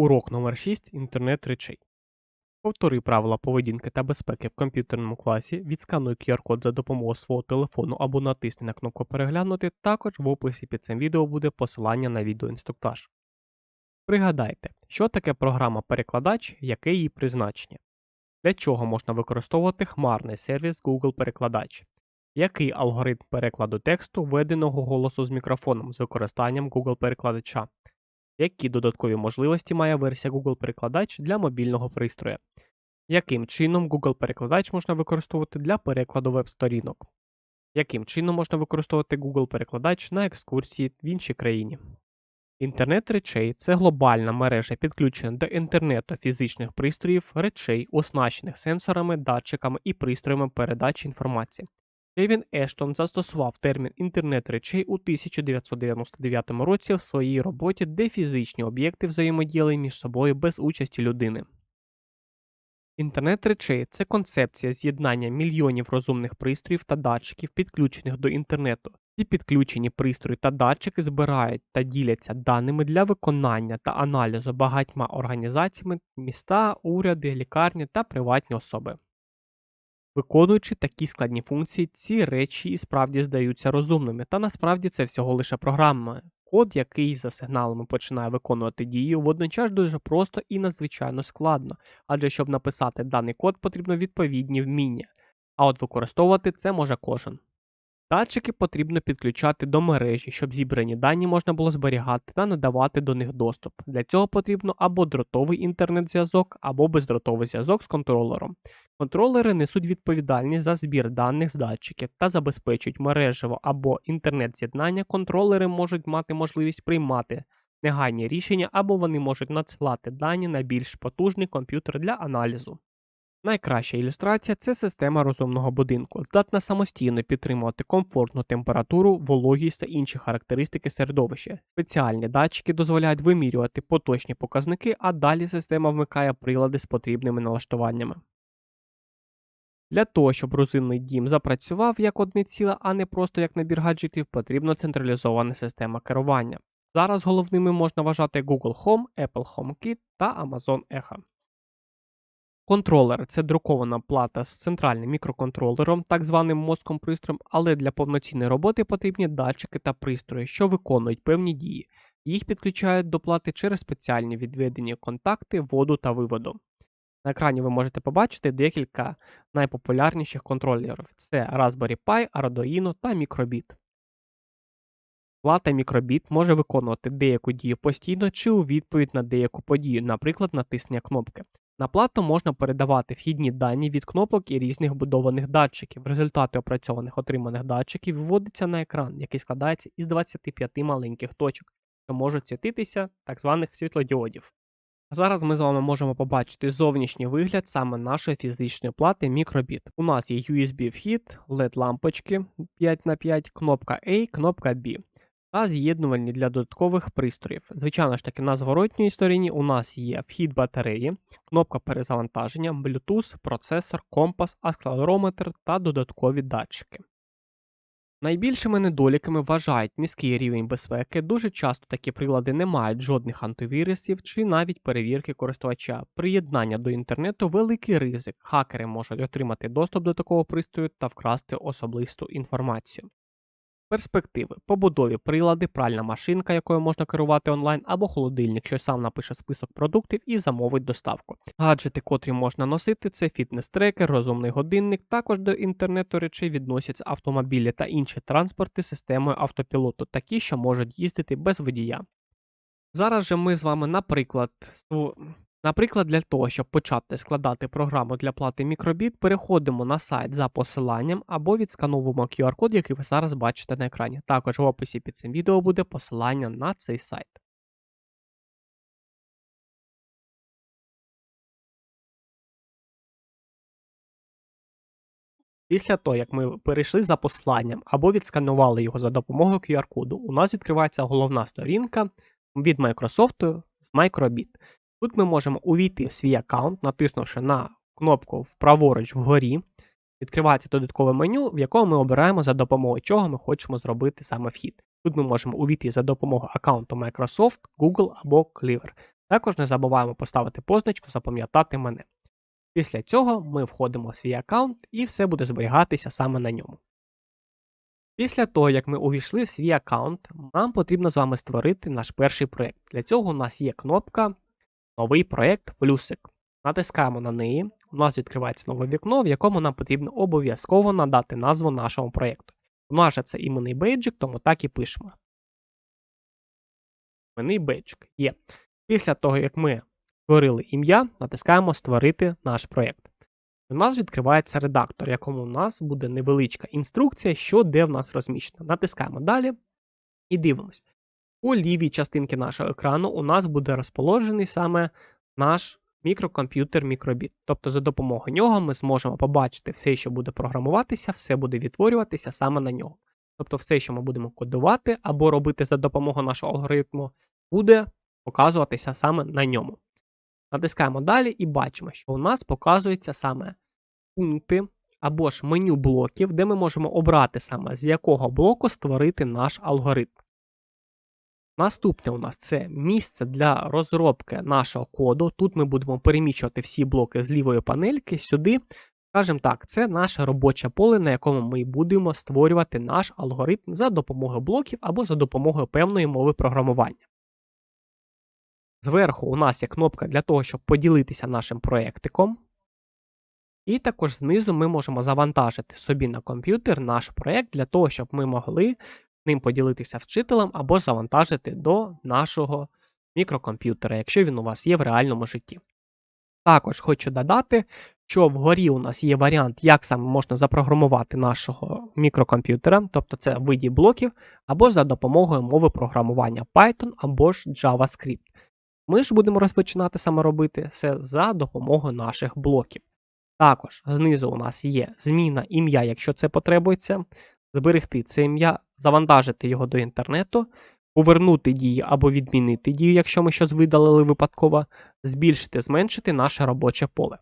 Урок номер 6 Інтернет речей. Повтори правила поведінки та безпеки в комп'ютерному класі, відскануй QR-код за допомогою свого телефону або натисни на кнопку переглянути. Також в описі під цим відео буде посилання на відеоінструктаж. Пригадайте, що таке програма-перекладач, яке її призначення. Для чого можна використовувати хмарний сервіс Google Перекладач. Який алгоритм перекладу тексту введеного голосу з мікрофоном з використанням Google перекладача? Які додаткові можливості має версія Google Перекладач для мобільного пристрою? Яким чином Google Перекладач можна використовувати для перекладу веб-сторінок? Яким чином можна використовувати Google Перекладач на екскурсії в іншій країні? Інтернет речей це глобальна мережа підключена до інтернету фізичних пристроїв, речей, оснащених сенсорами, датчиками і пристроями передачі інформації. Кевін Ештон застосував термін інтернет речей у 1999 році в своїй роботі, де фізичні об'єкти взаємодіяли між собою без участі людини. Інтернет речей це концепція з'єднання мільйонів розумних пристроїв та датчиків, підключених до інтернету. Ці підключені пристрої та датчики збирають та діляться даними для виконання та аналізу багатьма організаціями, міста, уряди, лікарні та приватні особи. Виконуючи такі складні функції, ці речі і справді здаються розумними, та насправді це всього лише програма. Код, який за сигналами починає виконувати дію, водночас дуже просто і надзвичайно складно, адже щоб написати даний код, потрібно відповідні вміння, а от використовувати це може кожен. Датчики потрібно підключати до мережі, щоб зібрані дані можна було зберігати та надавати до них доступ. Для цього потрібно або дротовий інтернет-зв'язок, або бездротовий зв'язок з контролером. Контролери несуть відповідальність за збір даних з датчиків та забезпечують мережево або інтернет-з'єднання. Контролери можуть мати можливість приймати негайні рішення, або вони можуть надсилати дані на більш потужний комп'ютер для аналізу. Найкраща ілюстрація це система розумного будинку, здатна самостійно підтримувати комфортну температуру, вологість та інші характеристики середовища. Спеціальні датчики дозволяють вимірювати поточні показники, а далі система вмикає прилади з потрібними налаштуваннями. Для того, щоб розумний дім запрацював як одне ціле, а не просто як набір гаджетів, потрібна централізована система керування. Зараз головними можна вважати Google Home, Apple HomeKit та Amazon Echo. Контролер це друкована плата з центральним мікроконтролером, так званим мозком пристроєм, але для повноцінної роботи потрібні датчики та пристрої, що виконують певні дії. Їх підключають до плати через спеціальні відведені контакти, воду та виводу. На екрані ви можете побачити декілька найпопулярніших контролерів: це Raspberry Pi, Arduino та Microbit. Плата Microbit може виконувати деяку дію постійно чи у відповідь на деяку подію, наприклад, натиснення кнопки. На плату можна передавати вхідні дані від кнопок і різних будованих датчиків. Результати опрацьованих отриманих датчиків виводяться на екран, який складається із 25 маленьких точок, що можуть світитися так званих світлодіодів. Зараз ми з вами можемо побачити зовнішній вигляд саме нашої фізичної плати Microbit. У нас є USB-вхід, LED-лампочки 5х5, кнопка A, кнопка B та з'єднувальні для додаткових пристроїв. Звичайно ж таки, на зворотній стороні у нас є вхід батареї, кнопка перезавантаження, Bluetooth, процесор, компас, акселерометр та додаткові датчики. Найбільшими недоліками вважають низький рівень безпеки. Дуже часто такі прилади не мають жодних антивірусів чи навіть перевірки користувача. Приєднання до інтернету великий ризик. Хакери можуть отримати доступ до такого пристрою та вкрасти особисту інформацію. Перспективи, побудові прилади, пральна машинка, якою можна керувати онлайн, або холодильник, що сам напише список продуктів і замовить доставку. Гаджети, котрі можна носити, це фітнес-трекер, розумний годинник. Також до інтернету речей відносяться автомобілі та інші транспорти системою автопілоту, такі, що можуть їздити без водія. Зараз же ми з вами, наприклад, Наприклад, для того, щоб почати складати програму для плати мікробіт, переходимо на сайт за посиланням або відскановуємо QR-код, який ви зараз бачите на екрані. Також в описі під цим відео буде посилання на цей сайт. Після того, як ми перейшли за посиланням або відсканували його за допомогою QR-коду, у нас відкривається головна сторінка від Microsoft з Microbit. Тут ми можемо увійти в свій аккаунт, натиснувши на кнопку вправоруч вгорі. Відкривається додаткове меню, в якому ми обираємо за допомогою чого ми хочемо зробити саме вхід. Тут ми можемо увійти за допомогою аккаунту Microsoft, Google або Clever. Також не забуваємо поставити позначку Запам'ятати мене. Після цього ми входимо в свій аккаунт і все буде зберігатися саме на ньому. Після того, як ми увійшли в свій аккаунт, нам потрібно з вами створити наш перший проєкт. Для цього у нас є кнопка Новий проєкт плюсик. Натискаємо на неї. У нас відкривається нове вікно, в якому нам потрібно обов'язково надати назву нашому проєкту. У нас же це іменний бейджик, тому так і пишемо. Іменний бейджик є. Після того, як ми створили ім'я, натискаємо Створити наш проєкт. У нас відкривається редактор, в якому у нас буде невеличка інструкція, що де в нас розміщено. Натискаємо далі і дивимось. У лівій частинці нашого екрану у нас буде розположений саме наш мікрокомп'ютер мікробіт. Тобто за допомогою нього ми зможемо побачити все, що буде програмуватися, все буде відтворюватися саме на нього. Тобто все, що ми будемо кодувати або робити за допомогою нашого алгоритму, буде показуватися саме на ньому. Натискаємо далі і бачимо, що у нас показуються саме пункти або ж меню блоків, де ми можемо обрати саме з якого блоку створити наш алгоритм. Наступне у нас це місце для розробки нашого коду. Тут ми будемо переміщувати всі блоки з лівої панельки сюди. Скажімо так, це наше робоче поле, на якому ми будемо створювати наш алгоритм за допомогою блоків або за допомогою певної мови програмування. Зверху у нас є кнопка для того, щоб поділитися нашим проєктиком. І також знизу ми можемо завантажити собі на комп'ютер наш проєкт для того, щоб ми могли ним поділитися вчителем або завантажити до нашого мікрокомп'ютера, якщо він у вас є в реальному житті. Також хочу додати, що вгорі у нас є варіант, як саме можна запрограмувати нашого мікрокомп'ютера, тобто це виді блоків, або за допомогою мови програмування Python або ж JavaScript. Ми ж будемо розпочинати саме робити все за допомогою наших блоків. Також знизу у нас є зміна ім'я, якщо це потребується, зберегти це ім'я, завантажити його до інтернету, повернути дію або відмінити дію, якщо ми щось видалили випадково, збільшити, зменшити наше робоче поле.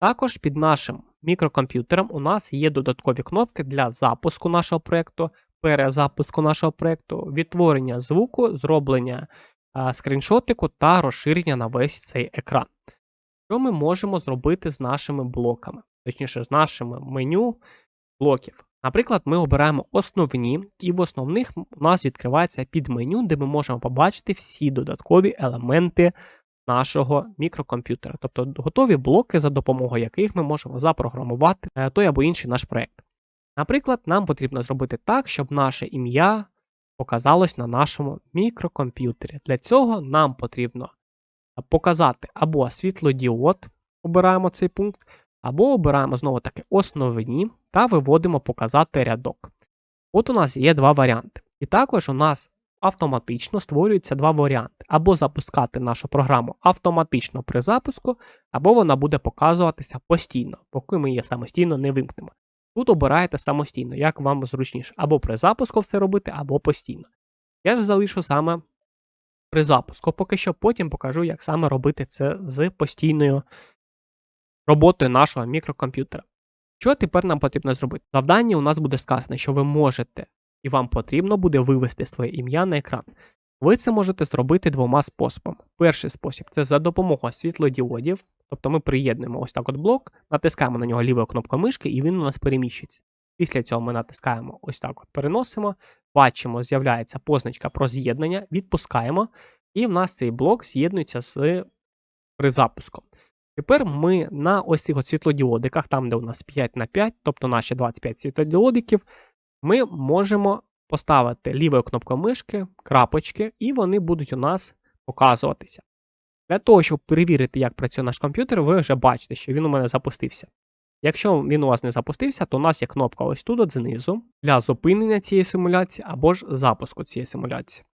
Також під нашим мікрокомп'ютером у нас є додаткові кнопки для запуску нашого проєкту, перезапуску нашого проєкту, відтворення звуку, зроблення а, скріншотику та розширення на весь цей екран. Що ми можемо зробити з нашими блоками, точніше, з нашими меню блоків. Наприклад, ми обираємо основні, і в основних у нас відкривається підменю, де ми можемо побачити всі додаткові елементи нашого мікрокомп'ютера, тобто готові блоки, за допомогою яких ми можемо запрограмувати е, той або інший наш проєкт. Наприклад, нам потрібно зробити так, щоб наше ім'я показалось на нашому мікрокомп'ютері. Для цього нам потрібно показати або світлодіод, обираємо цей пункт, або обираємо знову таки основні та виводимо показати рядок. От у нас є два варіанти. І також у нас автоматично створюються два варіанти: або запускати нашу програму автоматично при запуску, або вона буде показуватися постійно, поки ми її самостійно не вимкнемо. Тут обираєте самостійно, як вам зручніше, або при запуску все робити, або постійно. Я ж залишу саме при запуску, поки що потім покажу, як саме робити це з постійною роботою нашого мікрокомп'ютера. Що тепер нам потрібно зробити? В завданні у нас буде сказано, що ви можете і вам потрібно буде вивести своє ім'я на екран. Ви це можете зробити двома способами. Перший спосіб це за допомогою світлодіодів, тобто ми приєднуємо ось так от блок, натискаємо на нього лівою кнопкою мишки, і він у нас переміщиться. Після цього ми натискаємо ось так от переносимо, бачимо, з'являється позначка про з'єднання, відпускаємо, і в нас цей блок з'єднується з призапуском. Тепер ми на ось цих світлодіодиках, там, де у нас 5 на 5, тобто наші 25 світлодіодиків, ми можемо поставити лівою кнопкою мишки, крапочки, і вони будуть у нас показуватися. Для того, щоб перевірити, як працює наш комп'ютер, ви вже бачите, що він у мене запустився. Якщо він у вас не запустився, то у нас є кнопка ось тут от знизу для зупинення цієї симуляції або ж запуску цієї симуляції.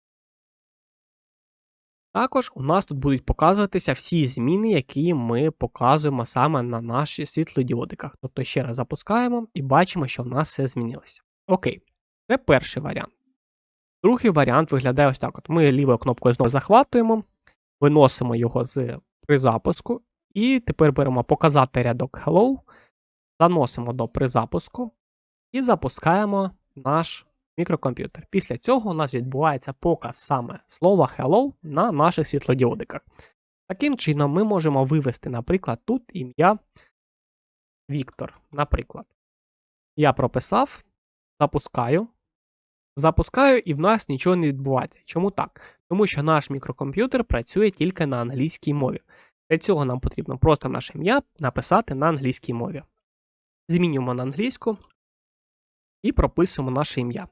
Також у нас тут будуть показуватися всі зміни, які ми показуємо саме на наших світлодіодиках. Тобто ще раз запускаємо і бачимо, що в нас все змінилося. Окей, це перший варіант. Другий варіант виглядає ось так: от ми лівою кнопкою знову захватуємо, виносимо його з призапуску, і тепер беремо показати рядок Hello, заносимо до призапуску і запускаємо наш мікрокомп'ютер. Після цього у нас відбувається показ саме слова Hello на наших світлодіодиках. Таким чином, ми можемо вивести, наприклад, тут ім'я Віктор. Наприклад, я прописав, запускаю. Запускаю, і в нас нічого не відбувається. Чому так? Тому що наш мікрокомп'ютер працює тільки на англійській мові. Для цього нам потрібно просто наше ім'я написати на англійській мові. Змінюємо на англійську і прописуємо наше ім'я.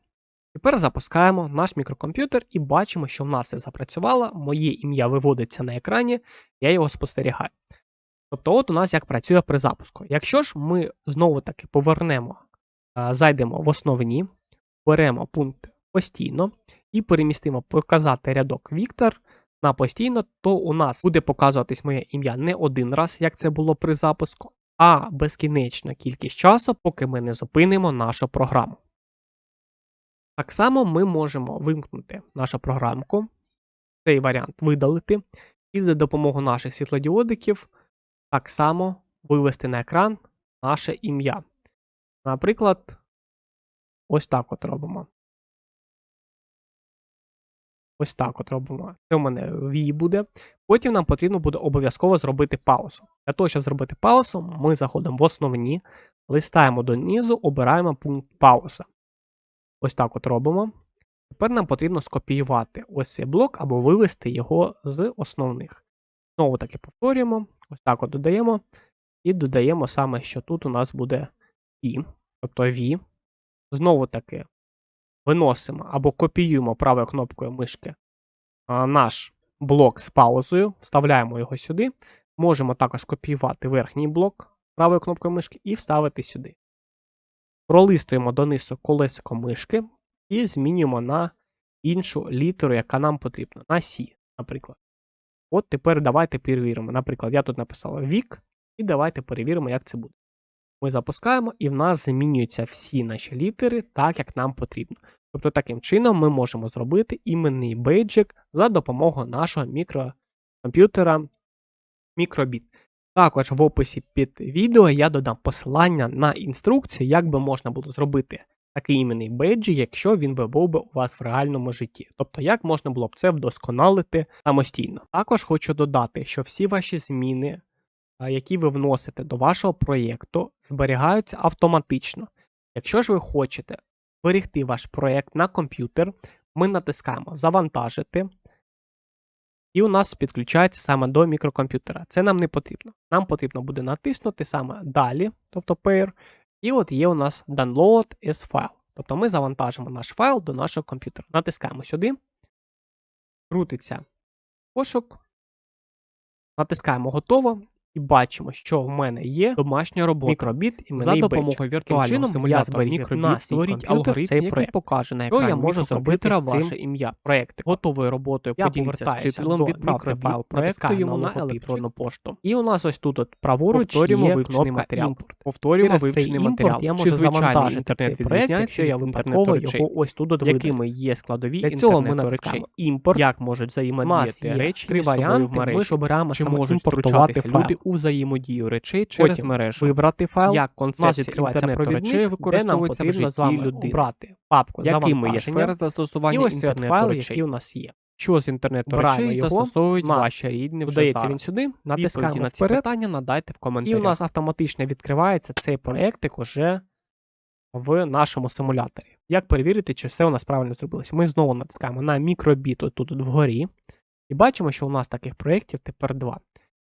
Тепер запускаємо наш мікрокомп'ютер і бачимо, що в нас все запрацювало. Моє ім'я виводиться на екрані, я його спостерігаю. Тобто, от у нас як працює при запуску. Якщо ж ми знову-таки повернемо, зайдемо в основні, беремо пункт постійно і перемістимо показати рядок Віктор на постійно, то у нас буде показуватись моє ім'я не один раз, як це було при запуску, а безкінечна кількість часу, поки ми не зупинимо нашу програму. Так само ми можемо вимкнути нашу програмку, цей варіант видалити, і за допомогою наших світлодіодиків так само вивести на екран наше ім'я. Наприклад, ось так от робимо. Ось так от робимо. Це у мене V буде. Потім нам потрібно буде обов'язково зробити паузу. Для того, щоб зробити паузу, ми заходимо в основні, листаємо донизу, обираємо пункт пауза. Ось так от робимо. Тепер нам потрібно скопіювати ось цей блок або вивести його з основних. Знову таки повторюємо. Ось так от додаємо. І додаємо саме, що тут у нас буде І, тобто V. Знову таки виносимо або копіюємо правою кнопкою мишки наш блок з паузою, вставляємо його сюди. Можемо також скопіювати верхній блок правою кнопкою мишки і вставити сюди. Пролистуємо донизу колесико мишки і змінюємо на іншу літеру, яка нам потрібна. На Сі, наприклад. От тепер давайте перевіримо. Наприклад, я тут написав вік, і давайте перевіримо, як це буде. Ми запускаємо, і в нас змінюються всі наші літери так, як нам потрібно. Тобто, таким чином ми можемо зробити іменний бейджик за допомогою нашого мікрокомп'ютера Microbit. Також в описі під відео я додам посилання на інструкцію, як би можна було зробити такий іменний бейджик, якщо він би був би у вас в реальному житті. Тобто, як можна було б це вдосконалити самостійно. Також хочу додати, що всі ваші зміни, які ви вносите до вашого проєкту, зберігаються автоматично. Якщо ж ви хочете зберегти ваш проєкт на комп'ютер, ми натискаємо Завантажити. І у нас підключається саме до мікрокомп'ютера. Це нам не потрібно. Нам потрібно буде натиснути саме далі, тобто Pair, і от є у нас Download as файл. Тобто ми завантажимо наш файл до нашого комп'ютера. Натискаємо сюди, крутиться пошук, натискаємо готово. І бачимо, що в мене є домашня робота. Мікробіт і За допомогою віртуального симулятора мікробіт на створіть алгоритм, комп'ютер, який який покаже на що я можу зробити з ваше ім'я проєктик. готовою роботою Я поділіться з вчителем, до файл проекту йому на електронну пошту. І у нас ось тут от праворуч Повторюємо є вивчений кнопка матеріал. імпорт. Повторюємо вивчений матеріал. я можу завантажити цей проект, якщо я випадково його ось тут от. Якими є складові Для цього ми натискаємо імпорт. Як можуть взаємодіяти речі три варіанти. Ми ж обираємо саме імпортувати люди у взаємодію речей через Потім мережу? вибрати файл. Як концепція інтернету речей використовується в житті людини? обрати папку Якими є сфери застосування І ось інтернету файл, речей? який у нас є. Що з інтернету Обираємо речей його. застосовують нас ваші рідні вже Додається зараз? він сюди, натискаємо на ці вперед, питання надайте в коментарі. і у нас автоматично відкривається цей проєктик уже в нашому симуляторі. Як перевірити, чи все у нас правильно зробилося? Ми знову натискаємо на мікробіт тут вгорі, і бачимо, що у нас таких проєктів тепер два.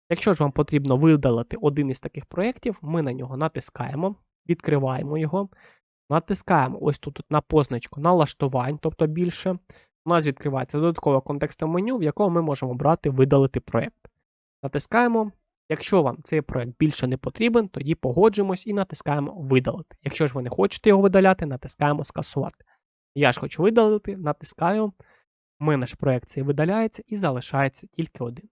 Якщо ж вам потрібно видалити один із таких проєктів, ми на нього натискаємо, відкриваємо його, натискаємо ось тут на позначку налаштувань, тобто більше. У нас відкривається додаткове контекстне меню, в якому ми можемо брати видалити проєкт. Натискаємо. Якщо вам цей проєкт більше не потрібен, тоді погоджуємось і натискаємо видалити. Якщо ж ви не хочете його видаляти, натискаємо скасувати. Я ж хочу видалити, натискаю. У мене ж проєкт видаляється і залишається тільки один.